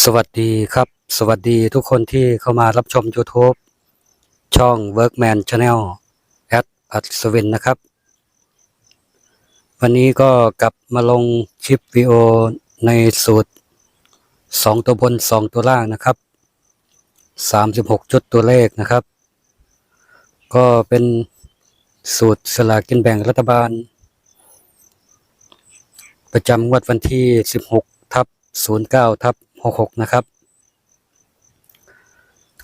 สวัสดีครับ สวัสดีทุกคนที่เข้ามารับชม YouTube ช่อง Workman Channel แอดอัศวินนะครับ วันนี้ก็กลับมาลงคลิปวิดีโอในสูตร 2 ตัวบน 2 ตัวล่างนะครับ 36 จุดตัวเลขนะครับ ก็เป็นสูตรสลากกินแบ่งรัฐบาล ประจำงวดวันที่ 16 ทับ09 ทับ 66นะครับ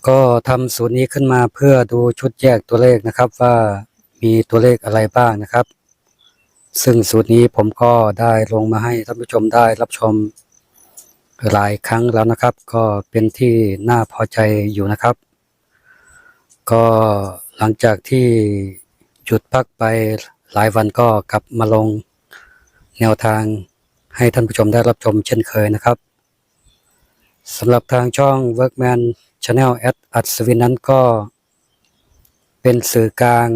ก็ทำสูตรนี้ขึ้นมาเพื่อดูชุดแยกตัวเลขนะครับว่ามีตัวเลขอะไรบ้างนะครับ ซึ่งสูตรนี้ผมก็ได้ลงมาให้ท่านผู้ชมได้รับชมหลายครั้งแล้วนะครับ ก็เป็นที่น่าพอใจอยู่นะครับ ก็หลังจากที่หยุดพักไปหลายวันก็กลับมาลงแนวทางให้ท่านผู้ชมได้รับชมเช่นเคยนะครับ สำหรับทางช่อง Workman Channel แอดอัศวินนั้นก็เป็นสื่อกลาง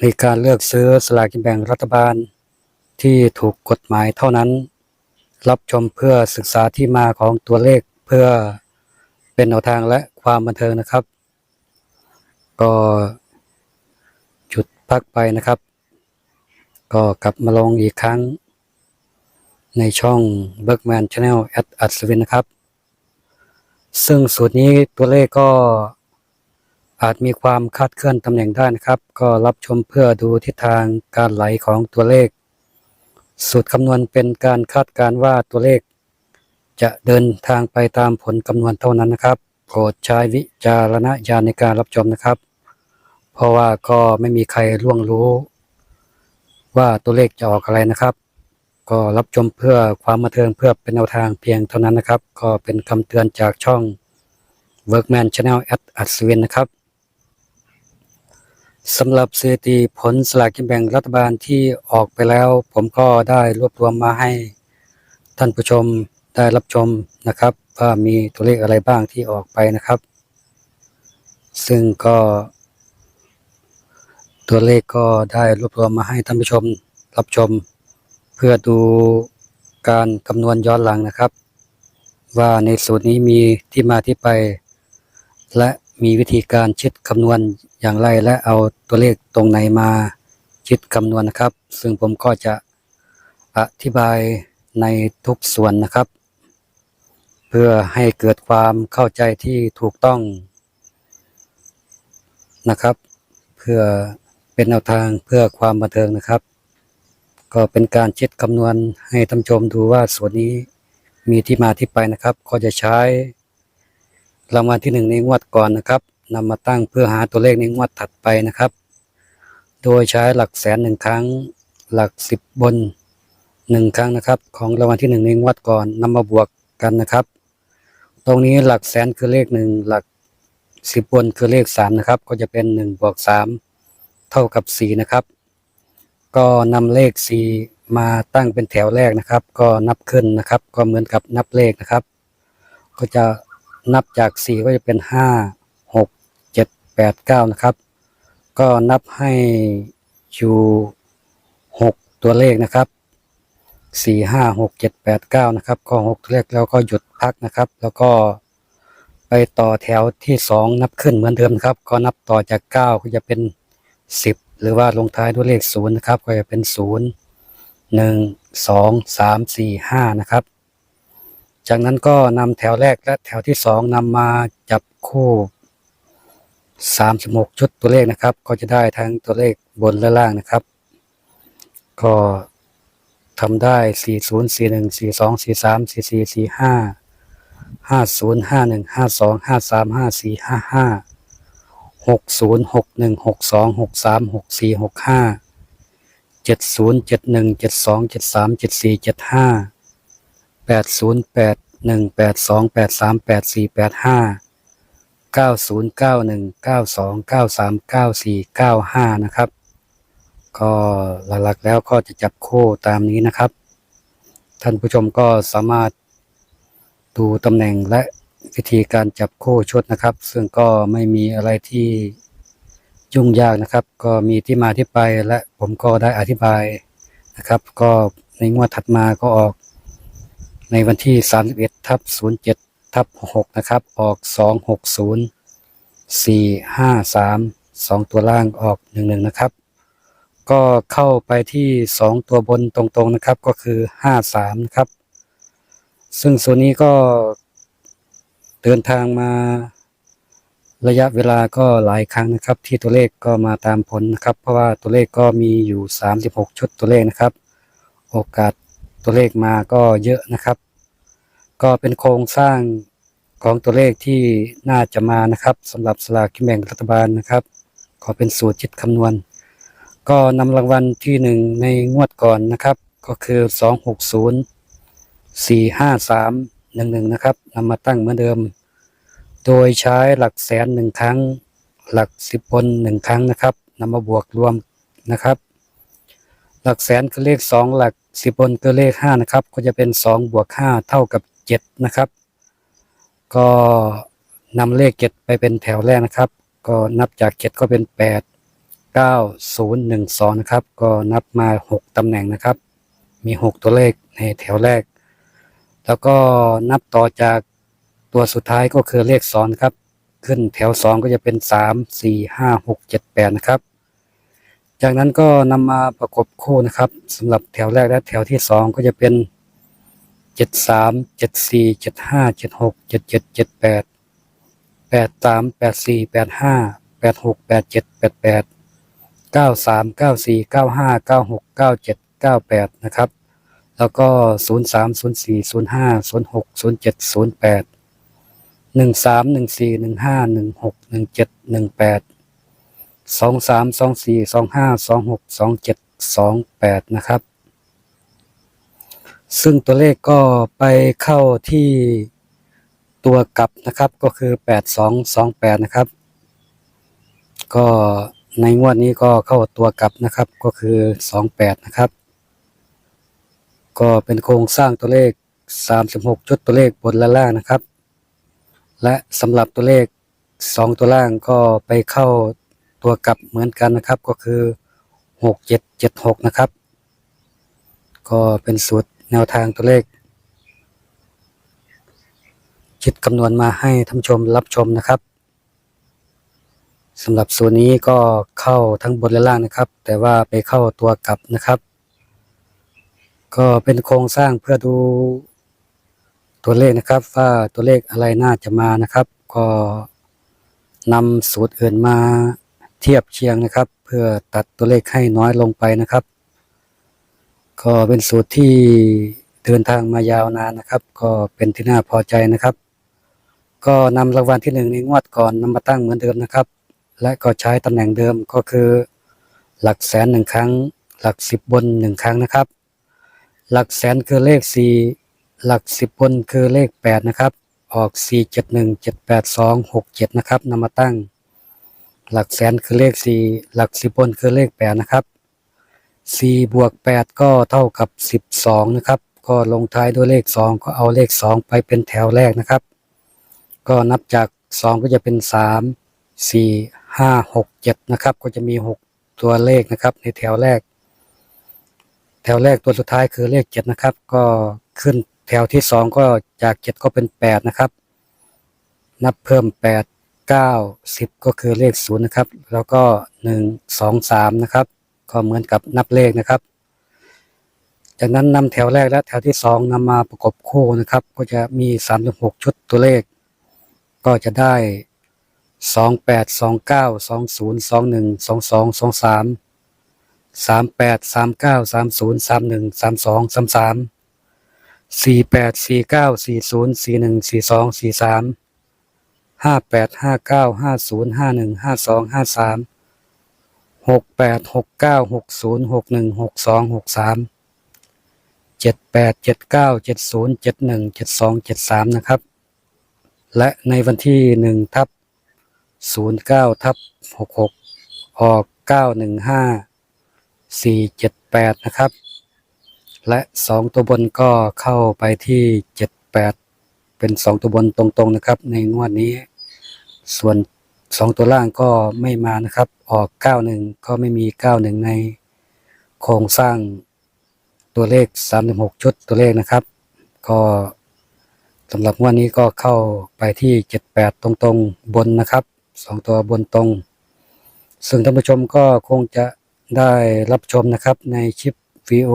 ในการเลือกซื้อสลากกินแบ่งรัฐบาล ที่ถูกกฎหมายเท่านั้น รับชมเพื่อศึกษาที่มาของตัวเลขเพื่อเป็นแนวทางและความบันเทิงนะครับ ก็หยุดพักไปนะครับ ก็กลับมาลงอีกครั้งในช่อง Bergman Channel แอดอัศวินนะครับ ซึ่งสูตรนี้ตัวเลขก็อาจมีความคาดเคลื่อนตำแหน่งได้นะครับ ก็รับชมเพื่อดูทิศทางการไหลของตัวเลข สูตรคำนวณเป็นการคาดการว่าตัวเลข จะเดินทางไปตามผลคำนวณเท่านั้นนะครับโปรดใช้วิจารณญาณในการรับชมนะครับ เพราะว่าก็ไม่มีใครล่วงรู้ ว่าตัวเลขจะออกอะไรนะครับ ก็รับชมเพื่อความบันเทิงเพื่อเป็นแนวทางเพียงเท่านั้นนะครับ ก็เป็นคำเตือนจากช่อง Workman Channel แอดอัศวินนะครับสำหรับสถิติผลสลากกินแบ่งรัฐบาลที่ออกไปแล้ว ผมก็ได้รวบรวมมาให้ท่านผู้ชมได้รับชมนะครับว่ามีตัวเลขอะไรบ้างที่ออกไปนะครับ ซึ่งก็ ตัวเลขก็ได้รวบรวมมาให้ท่านผู้ชมรับชม เพื่อดูการคำนวณย้อนหลังนะครับ ว่าในสูตรนี้มีที่มาที่ไป และมีวิธีการคิดคำนวณอย่างไร และเอาตัวเลขตรงไหนมาคิดคำนวณนะครับ ซึ่งผมก็จะอธิบายในทุกส่วนนะครับ เพื่อให้เกิดความเข้าใจที่ถูกต้องนะครับ เพื่อเป็นแนวทางเพื่อความบันเทิงนะครับ ก็เป็นการเช็ดคำนวณให้ท่านชมดูว่าส่วนนี้มีที่มาที่ไปนะครับ ก็จะใช้รางวัลที่หนึ่งในงวดก่อนนะครับนำมาตั้งเพื่อหาตัวเลขในงวดถัดไปนะครับ โดยใช้หลักแสนหนึ่งครั้ง หลักสิบบนหนึ่งครั้งนะครับ ของรางวัลที่หนึ่งในงวดก่อนนำมาบวกกันนะครับ ตรงนี้หลักแสนคือเลขหนึ่งหลักสิบบนคือเลขสามนะครับ ก็จะเป็นหนึ่งบวกสามเท่ากับสี่นะครับ ก็นำเลข 4 มาตั้งเป็นแถวแรกนะครับ ก็นับขึ้นนะครับ ก็เหมือนกับนับเลขนะครับ ก็จะนับจาก 4 ก็จะเป็น 5 6 7 8 9 นะครับ ก็นับให้อยู่6ตัวเลขนะครับ 4 5 6 7 8 9 นะครับ ก็ 6 ตัวเลขแล้วก็หยุดพักนะครับ แล้วก็ไปต่อแถวที่ 2 นับขึ้นเหมือนเดิมครับ ก็นับต่อจาก 9 ก็จะเป็น 10 หรือว่าลงท้ายด้วยเลขศูนย์นะครับ ก็จะเป็นศูนย์หนึ่งสองสามสี่ห้านะครับ จากนั้นก็นำแถวแรกและแถวที่สองนำมาจับคู่สามสิบหกชุดตัวเลขนะครับ ก็จะได้ทั้งตัวเลขบนและล่างนะครับ ก็ทำได้สี่ศูนย์สี่หนึ่งสี่สองสี่สามสี่สี่สี่ห้าห้าศูนย์ห้าหนึ่งห้าสองห้าสามห้าสี่ห้าห้า หกศูนย์หกหนึ่งหกสองหกสามหกสี่หกห้าเจ็ดศูนย์เจ็ดหนึ่งเจ็ดสองเจ็ดสามเจ็ดสี่เจ็ดห้าแปดศูนย์แปดหนึ่งแปดสองแปดสามแปดสี่แปดห้าเก้าศูนย์เก้าหนึ่งเก้าสองเก้าสามเก้าสี่เก้าห้านะครับ ก็หลักๆแล้วก็จะจับคู่ตามนี้นะครับ ท่านผู้ชมก็สามารถดูตำแหน่งและ วิธีการจับคู่ชุดนะครับ ซึ่งก็ไม่มีอะไรที่ยุ่งยากนะครับ ก็มีที่มาที่ไปและผมก็ได้อธิบายนะครับ ก็ในงวดถัดมาก็ออกในวันที่ 31ทับ07ทับ6นะครับ ออก 260 453 2 ตัวล่างออก 11 นะครับ ก็เข้าไปที่ 2 ตัวบนตรงๆนะครับก็คือ 53 นะครับ ซึ่งส่วนนี้ก็ เดินทางมาระยะเวลาก็หลายครั้งนะครับ ที่ตัวเลขก็มาตามผลนะครับ เพราะว่าตัวเลขก็มีอยู่ 36 ชุดตัวเลขนะครับ โอกาสตัวเลขมาก็เยอะนะครับ ก็เป็นโครงสร้างของตัวเลขที่น่าจะมานะครับสำหรับสลากกินแบ่งรัฐบาลนะครับก็เป็นสูตรจิตคำนวณ ก็นำรางวัลที่หนึ่งในงวดก่อนนะครับ ก็คือ 260 453 11นะครับนำมาตั้งเหมือนเดิม โดยใช้หลักแสนหนึ่งครั้ง หลักสิบบนหนึ่งครั้งนะครับนำมาบวกรวมนะครับ หลักแสนคือเลขสองหลักสิบบนคือเลขห้านะครับ ก็จะเป็นสองบวกห้าเท่ากับเจ็ดนะครับ ก็นำเลขเจ็ดไปเป็นแถวแรกนะครับ ก็นับจากเจ็ดก็เป็นแปดเก้าศูนย์หนึ่งสองนะครับ ก็นับมาหกตำแหน่งนะครับ มีหกตัวเลขในแถวแรก แล้วก็นับต่อจากตัวสุดท้ายก็คือเลขสองครับ ขึ้นแถวสองก็จะเป็นสามสี่ห้าหกเจ็ดแปดนะครับ จากนั้นก็นำมาประกบคู่นะครับสำหรับแถวแรกและแถวที่สองก็จะเป็นเจ็ดสามเจ็ดสี่เจ็ดห้าเจ็ดหกเจ็ดเจ็ดเจ็ดแปดแปดสามแปดสี่แปดห้าแปดหกแปดเจ็ดแปดแปดเก้าสามเก้าสี่เก้าห้าเก้าหกเก้าเจ็ดเก้าแปดนะครับ แล้วก็ 0 3 0 4 0 5 0 6 0 7 0 8 1 3 1 4 1 5 1 6 1 7 1 8 2 3 2 4 2 5 2 6 2 7 2 8 นะครับ ซึ่งตัวเลขก็ไปเข้าที่ตัวกลับนะครับก็คือ 8 2 2 8 นะครับ ก็ในงวดนี้ก็เข้าตัวกลับนะครับก็คือ 28 นะครับ ก็เป็นโครงสร้างตัวเลข 36 ชุดตัวเลขบนและล่างนะครับ และสำหรับตัวเลข 2 ตัวล่างก็ไปเข้าตัวกลับเหมือนกันนะครับก็คือ 6776 นะครับ ก็เป็นสูตรแนวทางตัวเลข คิดคำนวณมาให้ท่านชมรับชมนะครับสำหรับส่วนนี้ก็เข้าทั้งบนและล่างนะครับ แต่ว่าไปเข้าตัวกลับนะครับ ก็เป็นโครงสร้างเพื่อดูตัวเลขนะครับว่าตัวเลขอะไรน่าจะมานะครับ ก็นำสูตรอื่นมาเทียบเคียงนะครับ เพื่อตัดตัวเลขให้น้อยลงไปนะครับ ก็เป็นสูตรที่เดินทางมายาวนานนะครับ ก็เป็นที่น่าพอใจนะครับ ก็นำรางวัลที่หนึ่งในงวดก่อนนำมาตั้งเหมือนเดิมนะครับ และก็ใช้ตำแหน่งเดิมก็คือ หลักแสนหนึ่งครั้ง หลักสิบบนหนึ่งครั้งนะครับ หลักแสนคือเลขสี่หลักสิบบนคือเลขแปดนะครับ ออกสี่เจ็ดหนึ่งเจ็ดแปดสองหกเจ็ดนะครับนำมาตั้ง หลักแสนคือเลขสี่หลักสิบบนคือเลขแปดนะครับสี่บวกแปดก็เท่ากับสิบสองนะครับ ก็ลงท้ายด้วยเลขสองก็เอาเลขสองไปเป็นแถวแรกนะครับ ก็นับจากสองก็จะเป็นสามสี่ห้าหกเจ็ดนะครับ ก็จะมีหกตัวเลขนะครับในแถวแรก แถวแรกตัวสุดท้ายคือเลขเจ็ดนะครับ ก็ขึ้นแถวที่สองก็จากเจ็ดก็เป็นแปดนะครับ นับเพิ่มแปดเก้าสิบก็คือเลขศูนย์นะครับ แล้วก็หนึ่งสองสามนะครับ ก็เหมือนกับนับเลขนะครับ จากนั้นนำแถวแรกและแถวที่สองนำมาประกบคู่นะครับ ก็จะมีสามสิบหกชุดตัวเลข ก็จะได้สองแปดสองเก้าสองศูนย์สองหนึ่งสองสองสองสาม สามแปดสามเก้าสามศูนย์สามหนึ่งสามสองสามสามสี่แปดสี่เก้าสี่ศูนย์สี่หนึ่งสี่สองสี่สามห้าแปดห้าเก้าห้าศูนย์ห้าหนึ่งห้าสองห้าสามหกแปดหกเก้าหกศูนย์หกหนึ่งหกสองหกสามเจ็ดแปดเจ็ดเก้าเจ็ดศูนย์เจ็ดหนึ่งเจ็ดสองเจ็ดสามนะครับ และในวันที่หนึ่งทับศูนย์เก้าทับหกหกออกเก้าหนึ่งห้า สี่เจ็ดแปดนะครับ และสองตัวบนก็เข้าไปที่เจ็ดแปดเป็นสองตัวบนตรงๆนะครับ ในงวดนี้ ส่วนสองตัวล่างก็ไม่มานะครับ ออกเก้าหนึ่งก็ไม่มีเก้าหนึ่งในโครงสร้างตัวเลขสามสิบหกชุดตัวเลขนะครับ ก็สำหรับงวันนี้ก็เข้าไปที่เจ็ดแปดตรงๆบนนะครับสองตัวบนตรง ซึ่งท่านผู้ชมก็คงจะ ได้รับชมนะครับในคลิปวีโอ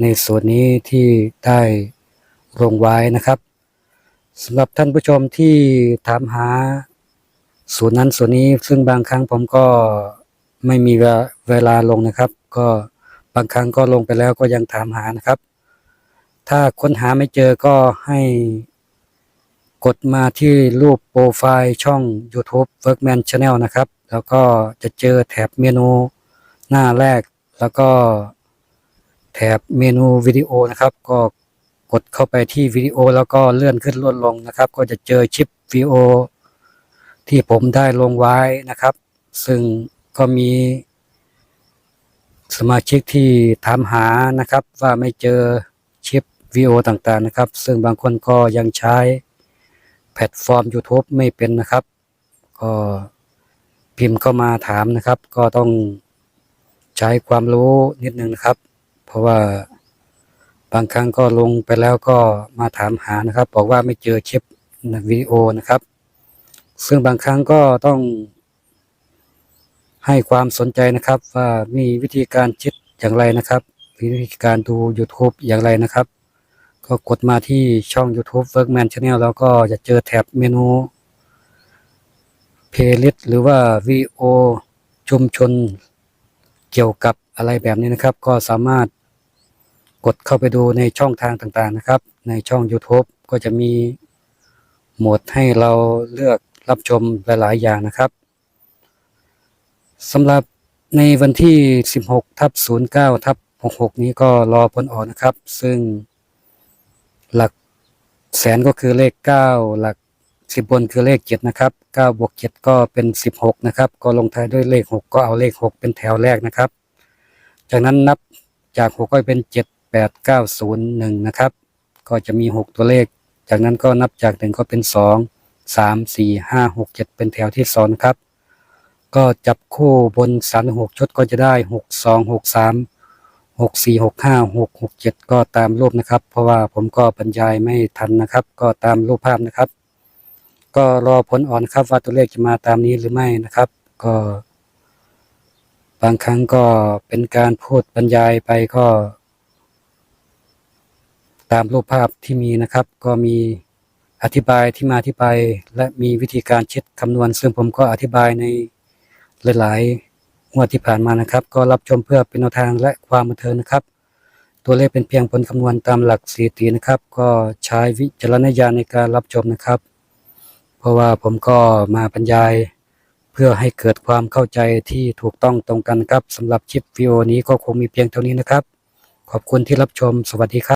ในส่วนนี้ที่ได้ลงไว้นะครับสำหรับท่านผู้ชมที่ถามหาส่วนนั้นส่วนนี้ซึ่งบางครั้งผมก็ไม่มีเวลาเวลาลงนะครับ ก็บางครั้งก็ลงไปแล้วก็ยังถามหานะครับ ถ้าค้นหาไม่เจอก็ให้กดมาที่รูปโปรไฟล์ช่อง YouTube Workman Channel นะครับ แล้วก็จะเจอแถบเมนู หน้าแรกแล้วก็แถบเมนูวิดีโอนะครับ ก็กดเข้าไปที่วิดีโอแล้วก็เลื่อนขึ้นลื่อนลงนะครับ ก็จะเจอชิปวิดีโอที่ผมได้ลงไว้นะครับ ซึ่งก็มีสมาชิกที่ถามหานะครับ ว่าไม่เจอชิปวิดีโอต่างๆนะครับ ซึ่งบางคนก็ยังใช้แพลตฟอร์ม YouTube ไม่เป็นนะครับ ก็พิมพ์เข้ามาถามนะครับ ก็ต้อง ใช้ความรู้นิดนึงนะครับ เพราะว่าบางครั้งก็ลงไปแล้วก็มาถามหานะครับ บอกว่าไม่เจอคลิปวิดีโอนะครับ ซึ่งบางครั้งก็ต้องให้ความสนใจนะครับ ว่ามีวิธีการคิดอย่างไรนะครับ วิธีการดู YouTube อย่างไรนะครับ ก็กดมาที่ช่อง YouTube Workman Channel แล้วก็จะเจอแท็บเมนู Playlist หรือว่าวิดีโอชุมชน เกี่ยวกับอะไรแบบนี้นะครับ ก็สามารถกดเข้าไปดูในช่องทางต่างๆนะครับ ในช่อง YouTube ก็จะมีโหมดให้เราเลือกรับชมหลายๆ อย่างนะครับสำหรับในวันที่ 16ทับ09ทับ66 นี้ก็รอผลออกนะครับ ซึ่งหลักแสนก็คือเลข 9 หลัก 10บบนคือเลข7นะครับ9บวก7ก็เป็น16นะครับ ก็ลงท้ายด้วยเลข6ก็เอาเลข6เป็นแถวแรกนะครับ จากนั้นนับจาก6ก็เป็น7 8 9 0 1นย์หนึ่งนะครับ ก็จะมี6ตัวเลข จากนั้นก็นับจาก1ก็เป็น2 3 4 5 6 7เจ็ดเป็นแถวที่2นะครับ ก็จับคู่บนสามหกชุดก็จะได้หกสองหกสามหกสี่หกห้าหกหกเจ็ดก็ตามรูปนะครับ เพราะว่าผมก็บรรยายไม่ทันนะครับ ก็ตามรูปภาพนะครับ ก็รอผลอ่อนครับว่าตัวเลขจะมาตามนี้หรือไม่นะครับ ก็ บางครั้งก็เป็นการพูดบรรยายไปก็ ตามรูปภาพที่มีนะครับ ก็มีอธิบายที่มาที่ไป และมีวิธีการเช็ดคำนวณ ซึ่งผมก็อธิบายในหลายๆงวดที่ผ่านมานะครับ ก็รับชมเพื่อเป็นแนวทางและความบันเทิงนะครับ ตัวเลขเป็นเพียงผลคำนวณตามหลักสถิตินะครับ ก็ใช้วิจารณญาณในการรับชมนะครับ ราะว่าผมก็มาบรรยายเพื่อให้เกิดความเข้าใจที่ถูกต้องตรงกันครับสำหรับคลิปวิดีโอนี้ก็คงมีเพียงเท่านี้นะครับ ขอบคุณที่รับชมสวัสดีครับ